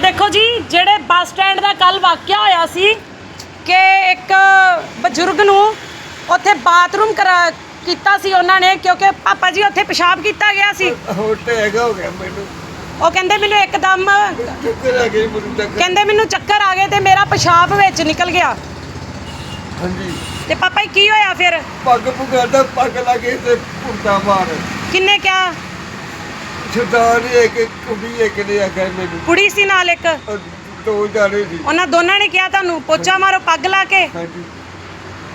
ਇਹ ਦੇਖੋ ਜੀ ਜਿਹੜੇ ਬੱਸ ਸਟੈਂਡ ਦਾ ਕੱਲ ਵਾਕਿਆ ਹੋਇਆ ਸੀ ਕਿ ਇੱਕ ਬਜ਼ੁਰਗ ਨੂੰ ਉੱਥੇ ਬਾਥਰੂਮ ਕਰਾ ਕੀਤਾ ਸੀ ਉਹਨਾਂ ਨੇ ਕਿਉਂਕਿ ਪਾਪਾ ਜੀ ਉੱਥੇ ਪਿਸ਼ਾਬ ਕੀਤਾ ਗਿਆ ਸੀ। ਹੋਰ ਟੈਗ ਹੋ ਗਿਆ ਮੈਨੂੰ। ਉਹ ਕਹਿੰਦੇ ਮੈਨੂੰ ਇੱਕਦਮ ਚੱਕਰ ਆ ਗਈ ਮੈਨੂੰ ਤੱਕ ਕਹਿੰਦੇ ਮੈਨੂੰ ਚੱਕਰ ਆ ਗਏ ਤੇ ਮੇਰਾ ਪਿਸ਼ਾਬ ਵਿੱਚ ਨਿਕਲ ਗਿਆ। ਹਾਂਜੀ। ਤੇ ਪਾਪਾ ਜੀ ਕੀ ਹੋਇਆ ਫਿਰ? ਪੱਗ ਪੁਗਾਦਾ ਪੱਗ ਲਾਗੇ ਤੇ ਪੁੱਟਾ ਮਾਰ। ਕਿੰਨੇ ਕਿਹਾ ਸਰਦਾਰ ਨੇ ਇੱਕ ਕੁੜੀ ਇੱਕ ਨੇ ਆਖਿਆ ਮੈਨੂੰ। ਕੁੜੀ ਸੀ ਨਾਲ ਇੱਕ? ਉਹ ਦੋ ਜਾਣੇ ਸੀ। ਉਹਨਾਂ ਦੋਨਾਂ ਨੇ ਕਿਹਾ ਤੁਹਾਨੂੰ ਪੋਚਾ ਮਾਰੋ ਪੱਗ ਲਾ ਕੇ। ਹਾਂਜੀ।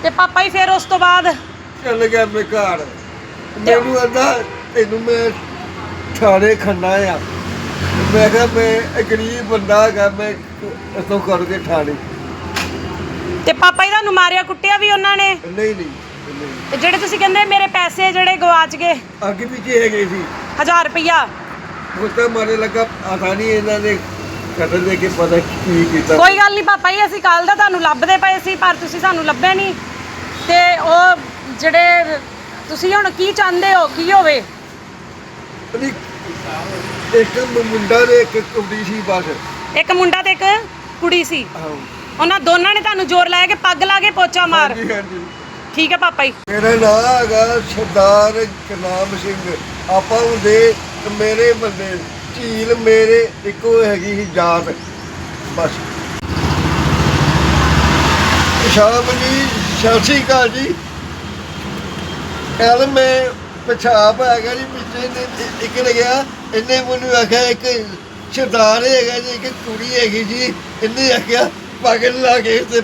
ਤੇ ਪਾਪਾ ਜੀ ਫਿਰ ਉਸ ਤੋਂ ਬਾਅਦ? ਚੱਲ ਗਿਆ ਮੈਂ ਘਰ। ਮੈਨੂੰ ਆਂਦਾ ਤੈਨੂੰ ਮੈਂ ਥਾਣੇ ਖੰਨਾ ਆ। ਮੈਂ ਕਿਹਾ ਮੈਂ ਇੱਕ ਗਰੀਬ ਬੰਦਾ ਹੈਗਾ ਮੈਂ ਇਤੋਂ ਕਰਕੇ ਥਾਣੇ। ਤੇ ਪਾਪਾ ਜੀ ਤੁਹਾਨੂੰ ਮਾਰਿਆ ਕੁੱਟਿਆ ਵੀ ਉਹਨਾਂ ਨੇ? ਨਹੀਂ ਨਹੀਂ ਨਹੀਂ। ਤੇ ਜਿਹੜੇ ਤੁਸੀਂ ਕਹਿੰਦੇ ਮੇਰੇ ਪੈਸੇ ਜਿਹੜੇ ਗਵਾਚ ਗਏ? ਅੱਗੇ ਪਿੱਛੇ ਹੈਗੇ ਸੀ। 1000 ਰੁਪਇਆ ਮੁੱਤਾ ਮਾਰੇ ਲੱਗਾ ਆਤਾ ਨਹੀਂ ਇਹਨਾਂ ਨੇ ਕਤਲ ਦੇ ਕੇ ਪਤਾ ਕੀ ਕੀਤਾ। ਕੋਈ ਗੱਲ ਨਹੀਂ ਪਾਪਾ ਜੀ ਅਸੀਂ ਕੱਲ ਦਾ ਤੁਹਾਨੂੰ ਲੱਭਦੇ ਪਏ ਸੀ ਪਰ ਤੁਸੀਂ ਸਾਨੂੰ ਲੱਭੇ ਨਹੀਂ। ਤੇ ਉਹ ਜਿਹੜੇ ਤੁਸੀਂ ਹੁਣ ਕੀ ਚਾਹੁੰਦੇ ਹੋ ਕੀ ਹੋਵੇ? ਨਹੀਂ, ਇੱਕ ਮੁੰਡਾ ਨੇ ਇੱਕ ਕੁੜੀ ਸੀ ਬਸ। ਇੱਕ ਮੁੰਡਾ ਤੇ ਇੱਕ ਕੁੜੀ ਸੀ। ਆਹੋ ਉਹਨਾਂ ਦੋਨਾਂ ਨੇ ਤੁਹਾਨੂੰ ਜ਼ੋਰ ਲਾਇਆ ਕਿ ਪੱਗ ਲਾ ਕੇ ਪੋਚਾ ਮਾਰ। ਹਾਂਜੀ ਹਾਂਜੀ। ਠੀਕ ਹੈ ਪਾਪਾ ਜੀ। ਮੇਰਾ ਨਾਮ ਹੈਗਾ ਸਰਦਾਰ ਕਨਾਮ ਸਿੰਘ। ਆਪਾਂ ਹੁੰਦੇ ਤੇ ਮੇਰੇ ਬੰਦੇ ਝੀਲ ਮੇਰੇ ਇੱਕੋ ਹੈਗੀ ਸੀ ਜਾਤ। ਬਸ। ਸ਼ਾਮ ਜੀ, ਸਤਿ ਸ਼੍ਰੀ ਅਕਾਲ ਜੀ। ਕੱਲ ਮੈਂ ਪਿਸ਼ਾਬ ਹੈਗਾ ਜੀ ਪਿੱਛੇ ਨੇ ਇੱਕ ਲੱਗਿਆ ਇਹਨੇ ਮੈਨੂੰ ਆਖਿਆ ਇੱਕ ਸਰਦਾਰ ਹੈਗਾ ਜੀ, ਇੱਕ ਕੁੜੀ ਹੈਗੀ ਜੀ। ਇਹਨੇ ਆਖਿਆ, ਪਾਗਲ ਲਾ ਕੇ ਤੇ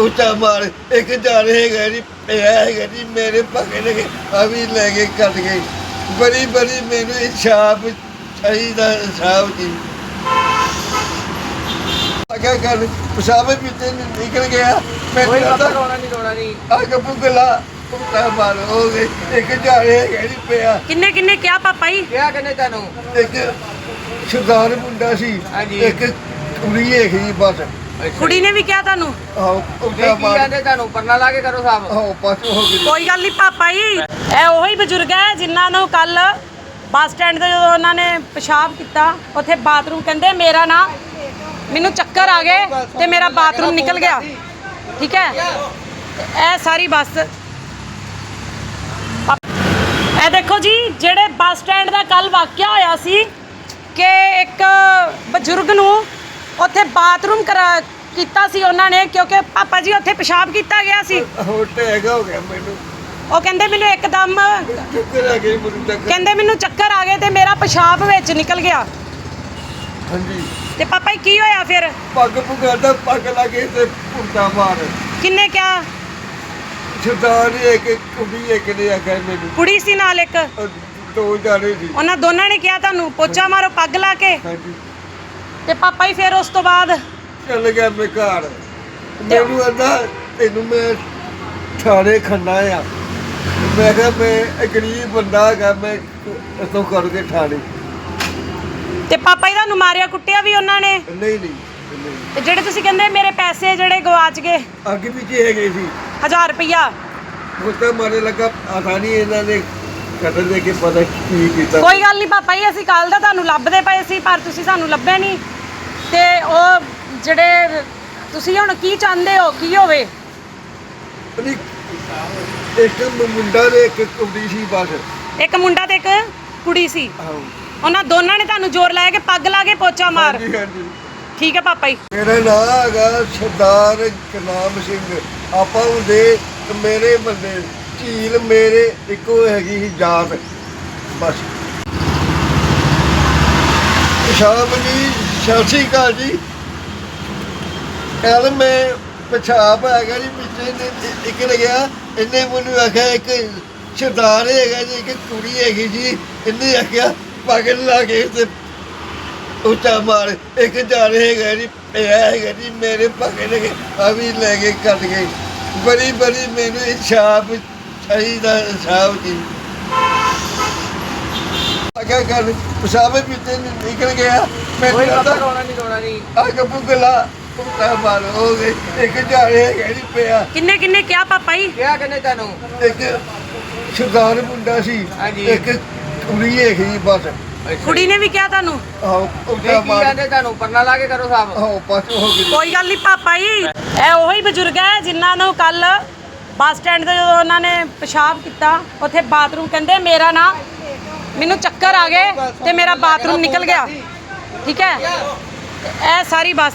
ਉੱਚਾ ਮਾਰ ਇੱਕ ਜਾਣ ਹੈਗਾ ਜੀ ਪਿਆ ਹੈਗਾ ਜੀ ਮੇਰੇ ਪੱਕੇ ਲਗੇ ਆ ਵੀ ਲੈ ਕੇ ਕੱਟ ਗਏ। ਬੜੀ ਬੜੀ ਮੈਨੂੰ ਇਨਸਾਫ ਚਾਹੀਦਾ ਇਨਸਾਫ ਜੀ। ਅਗਾ ਕਰ ਪਿਸ਼ਾਬ ਪੀਤੇ ਨਿਕਲ ਗਿਆ। ਮੈਂ ਕੋਈ ਬਾਬਾ ਰੋਣਾ ਨਹੀਂ ਰੋਣਾ ਨਹੀਂ ਅੱਗ ਪੁਗਲਾ ਉੱਚਾ ਮਾਰ ਹੋ ਗਏ। ਇੱਕ ਜਾਣ ਹੈਗਾ ਜੀ ਪਿਆ। ਕਿੰਨੇ ਕਿੰਨੇ ਕਿਹਾ ਪਾਪਾ ਜੀ? ਕਿਹਾ ਕਹਿੰਦੇ ਤੈਨੂੰ ਇੱਕ ਸਰਦਾਰ ਮੁੰਡਾ ਸੀ। ਇੱਕ ਕੁੜੀ ਹੈਗੀ ਬਸ। ਕੁੜੀ ਨੇ ਵੀ ਕਿਹਾ ਤੁਹਾਨੂੰ? ਆਹੋ ਇਹ ਉੱਚਾ ਕੀ ਮਾਰ ਕਹਿੰਦੇ ਤੈਨੂੰ ਪਰਨਾ ਲਾ ਕੇ ਕਰੋ ਸਾਹਿਬ ਆਹੋ ਪਾਸ ਹੋ ਗਈ। ਕੋਈ ਗੱਲ ਨਹੀਂ ਪਾਪਾ ਜੀ ਇਹ ਉਹੀ ਬਜ਼ੁਰਗ ਹੈ ਜਿਨ੍ਹਾਂ ਨੂੰ ਕੱਲ ਬੱਸ ਸਟੈਂਡ ਤੇ ਜਦੋਂ ਉਹਨਾਂ ਨੇ ਪਿਸ਼ਾਬ ਕੀਤਾ ਉੱਥੇ ਬਾਥਰੂਮ ਕਹਿੰਦੇ ਮੇਰਾ ਨਾ ਮੈਨੂੰ ਚੱਕਰ ਆ ਗਏ ਤੇ ਮੇਰਾ ਬਾਥਰੂਮ ਨਿਕਲ ਗਿਆ। ਠੀਕ ਹੈ? ਇਹ ਸਾਰੀ ਬੱਸ। ਇਹ ਦੇਖੋ ਜੀ ਜਿਹੜੇ ਬੱਸ ਸਟੈਂਡ ਦਾ ਕੱਲ ਵਾਕਿਆ ਹੋਇਆ ਸੀ ਕਿ ਇੱਕ ਬਜ਼ੁਰਗ ਨੂੰ ਉੱਥੇ ਬਾਥਰੂਮ ਕਰਾ ਕੀਤਾ ਸੀ ਉਹਨਾਂ ਨੇ ਕਿਉਂਕਿ ਪਾਪਾ ਜੀ ਉੱਥੇ ਪਿਸ਼ਾਬ ਕੀਤਾ ਗਿਆ ਸੀ। ਹੋਰ ਟੈਗ ਹੋ ਗਿਆ ਮੈਨੂੰ। ਉਹ ਕਹਿੰਦੇ ਮੈਨੂੰ ਇੱਕਦਮ ਚੱਕਰ ਆ ਗਈ ਮੈਨੂੰ ਤੱਕ ਕਹਿੰਦੇ ਮੈਨੂੰ ਚੱਕਰ ਆ ਗਏ ਤੇ ਮੇਰਾ ਪਿਸ਼ਾਬ ਵਿੱਚ ਨਿਕਲ ਗਿਆ। ਹਾਂਜੀ। ਤੇ ਪਾਪਾ ਜੀ ਕੀ ਹੋਇਆ ਫਿਰ? ਪੱਗ ਪੁਗਾਦਾ ਪੱਗ ਲਾਗੇ ਤੇ ਪੁੱਟਾ ਮਾਰ। ਕਿੰਨੇ ਕਿਹਾ ਸਰਦਾਰ ਇੱਕ ਕੁੜੀ ਇੱਕ ਨੇ ਆਖਿਆ ਮੈਨੂੰ। ਕੁੜੀ ਸੀ ਨਾਲ ਇੱਕ। ਦੋ ਜਾਣੇ ਸੀ। ਉਹਨਾਂ ਦੋਨਾਂ ਨੇ ਕਿਹਾ ਤੁਹਾਨੂੰ ਪੋਚਾ ਮਾਰੋ ਪੱਗ ਲਾ ਕੇ। ਹਾਂਜੀ। ਤੇ ਪਾਪਾ ਜੀ ਫਿਰ ਉਸ ਤੋਂ ਬਾਅਦ? ਚੱਲ ਗਿਆ ਮੈਂ ਘਰ। ਮੈਨੂੰ ਆਂਦਾ ਤੈਨੂੰ ਮੈਂ ਥਾਣੇ ਖੰਨਾ ਆ। ਮੈਂ ਕਿਹਾ ਮੈਂ ਗਰੀਬ ਬੰਦਾ ਹੈਗਾ ਮੈਂ ਇਤੋਂ ਕਰਕੇ ਥਾਣੇ ਤੇ ਪਾਪਾ ਜੀ ਤੁਹਾਨੂੰ ਮਾਰਿਆ ਕੁੱਟਿਆ ਵੀ ਉਹਨਾਂ ਨੇ? ਨਹੀਂ ਨਹੀਂ ਨਹੀਂ। ਤੇ ਜਿਹੜੇ ਤੁਸੀਂ ਕਹਿੰਦੇ ਮੇਰੇ ਪੈਸੇ ਜਿਹੜੇ ਗਵਾਚ ਗਏ? ਅੱਗੇ ਪਿੱਛੇ ਹੈਗੇ ਸੀ। 1000 ਰੁਪਇਆ ਮੁੱਤਾ ਮਾਰੇ ਲੱਗਾ ਆਤਾ ਨਹੀਂ ਇਹਨਾਂ ਨੇ ਕਤਲ ਦੇ ਕੇ ਪਤਾ ਕੀ ਕੀਤਾ। ਕੋਈ ਗੱਲ ਨਹੀਂ ਪਾਪਾ ਜੀ ਅਸੀਂ ਕੱਲ ਦਾ ਤੁਹਾਨੂੰ ਲੱਭਦੇ ਪਏ ਸੀ ਪਰ ਤੁਸੀਂ ਸਾਨੂੰ ਲੱਭੇ ਨਹੀਂ ਤੇ ਉਹ ਜਿਹੜੇ ਤੁਸੀਂ ਹੁਣ ਕੀ ਚਾਹੁੰਦੇ ਹੋ ਕੀ ਹੋਵੇ? ਨਹੀਂ, ਇੱਕ ਮੁੰਡਾ ਨੇ ਇੱਕ ਕੁੜੀ ਸੀ ਬਸ। ਇੱਕ ਮੁੰਡਾ ਤੇ ਇੱਕ ਕੁੜੀ ਸੀ? ਆਹੋ ਉਹਨਾਂ ਦੋਨਾਂ ਨੇ ਤੁਹਾਨੂੰ ਜ਼ੋਰ ਲਾਇਆ ਕਿ ਪੱਗ ਲਾ ਕੇ ਪੋਚਾ ਮਾਰ? ਹਾਂਜੀ ਹਾਂਜੀ। ਠੀਕ ਹੈ ਪਾਪਾ ਜੀ। ਮੇਰਾ ਨਾਮ ਹੈਗਾ ਸਰਦਾਰ ਕਨਾਮ ਸਿੰਘ। ਆਪਾਂ ਹੁੰਦੇ ਤੇ ਮੇਰੇ ਬੰਦੇ ਝੀਲ ਮੇਰੇ ਇੱਕੋ ਹੈਗੀ ਸੀ ਜਾਤ। ਬਸ। ਸ਼ਾਮ ਜੀ ਸਤਿ ਸ਼੍ਰੀ ਅਕਾਲ ਜੀ। ਕੱਲ ਮੈਂ ਪਿਸ਼ਾਬ ਹੈਗਾ ਜੀ, ਪਿੱਛੇ ਨੇ ਇੱਕ ਇਹਨੇ ਮੈਨੂੰ ਆਖਿਆ, ਇੱਕ ਸਰਦਾਰ ਹੈਗਾ ਜੀ, ਇੱਕ ਕੁੜੀ ਹੈਗੀ ਜੀ, ਇਹਨੇ ਆਖਿਆ, ਪਾਗਲ ਲਾ ਕੇ ਤੇ ਉੱਚਾ ਮਾਰ। ਇੱਕ ਜਾਣ ਹੈਗਾ ਜੀ, ਪਿਆ ਹੈਗਾ ਜੀ, ਮੇਰੇ ਪੱਕੇ ਲਗੇ ਆ ਵੀ ਲੈ ਕੇ ਕੱਟ ਗਏ। ਬੜੀ ਬੜੀ ਮੈਨੂੰ ਇਨਸਾਫ ਚਾਹੀਦਾ, ਇਨਸਾਫ ਜੀ। ਆਗਾ ਕਰ ਪਸ਼ਾਬੇ ਪੀਤੇ ਨਿਕਲ ਗਿਆ। ਮੈਂ ਕੋਈ ਪਤਾ ਕੋਣਾ ਨਹੀਂ ਕੋਣਾ ਨਹੀਂ ਆ ਕਪੂ ਗਲਾ ਪੁੱਤਾ ਮਾਰ ਹੋ ਗਈ। ਇੱਕ ਝਾੜੇ ਕਹਿੰਦੀ ਪਿਆ। ਕਿੰਨੇ ਕਿੰਨੇ ਕਿਹਾ ਪਾਪਾ ਜੀ? ਕਿਹਾ ਕਹਿੰਦੇ ਤੈਨੂੰ? ਇੱਕ ਸ਼ੁਗਾਰ ਮੁੰਡਾ ਸੀ ਇੱਕ ਕੁੜੀ ਹੈਗੀ ਬਸ। ਕੁੜੀ ਨੇ ਵੀ ਕਿਹਾ ਤੁਹਾਨੂੰ? ਕਹਿੰਦੇ ਤੁਹਾਨੂੰ? ਪਰਨਾ ਲਾ ਕੇ ਕਰੋ ਸਾਹਿਬ ਕੋਈ ਗੱਲ ਨਹੀਂ ਪਾਪਾ ਜੀ। ਇਹ ਉਹੀ ਬਜ਼ੁਰਗ ਹੈ ਜਿਨ੍ਹਾਂ ਨੂੰ ਕੱਲ ਬੱਸ ਸਟੈਂਡ ਤੇ ਜਦੋਂ ਉਹਨਾਂ ਨੇ ਪਿਸ਼ਾਬ ਕੀਤਾ ਉੱਥੇ ਬਾਥਰੂਮ ਕਹਿੰਦੇ ਮੇਰਾ ਨਾ ਮੈਨੂੰ ਚੱਕਰ ਆ ਗਏ ਤੇ ਮੇਰਾ ਬਾਥਰੂਮ ਨਿਕਲ ਗਿਆ। ਠੀਕ ਹੈ? ਇਹ ਸਾਰੀ ਬੱਸ